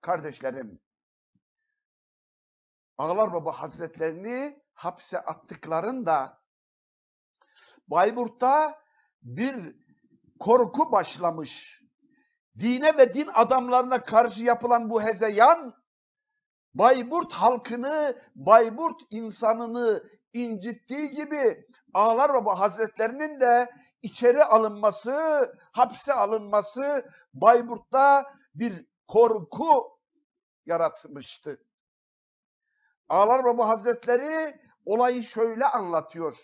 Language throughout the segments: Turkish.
Kardeşlerim, Ağlar Baba Hazretlerini hapse attıklarında Bayburt'ta bir korku başlamış. Dine ve din adamlarına karşı yapılan bu hezeyan Bayburt halkını, Bayburt insanını incittiği gibi Ağlar Baba Hazretlerinin de içeri alınması, hapse alınması Bayburt'ta bir korku yaratmıştı. Ağlar Baba Hazretleri olayı şöyle anlatıyor.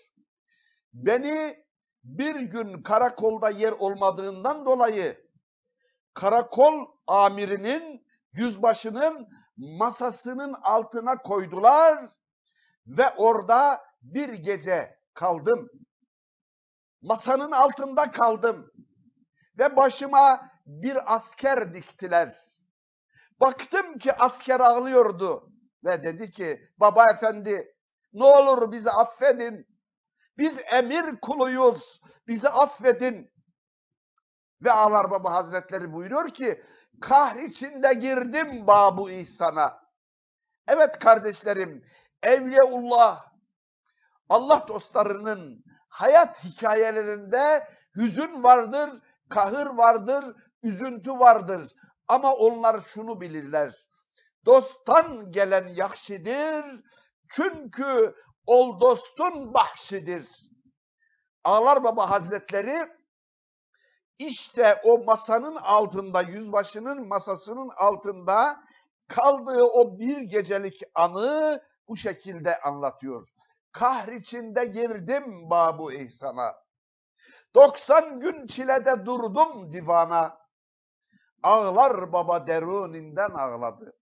Beni bir gün karakolda yer olmadığından dolayı karakol amirinin, yüzbaşının masasının altına koydular ve orada bir gece kaldım. Masanın altında kaldım ve başıma bir asker diktiler. Baktım ki asker ağlıyordu ve dedi ki baba efendi ne olur bizi affedin. Biz emir kuluyuz. Bizi affedin. Ve Ağlar Baba Hazretleri buyuruyor ki kahr içinde girdim babu ihsana. Evet kardeşlerim, Evliyaullah, Allah dostlarının hayat hikayelerinde hüzün vardır, kahır vardır, üzüntü vardır. Ama onlar şunu bilirler. Dosttan gelen yakşidir, çünkü ol dostun bahşidir. Ağlar Baba Hazretleri işte o masanın altında, yüzbaşının masasının altında kaldığı o bir gecelik anı bu şekilde anlatıyor. Kahr içinde girdim babu ihsana. 90 gün çilede durdum divana. Ağlar baba deruninden ağladı.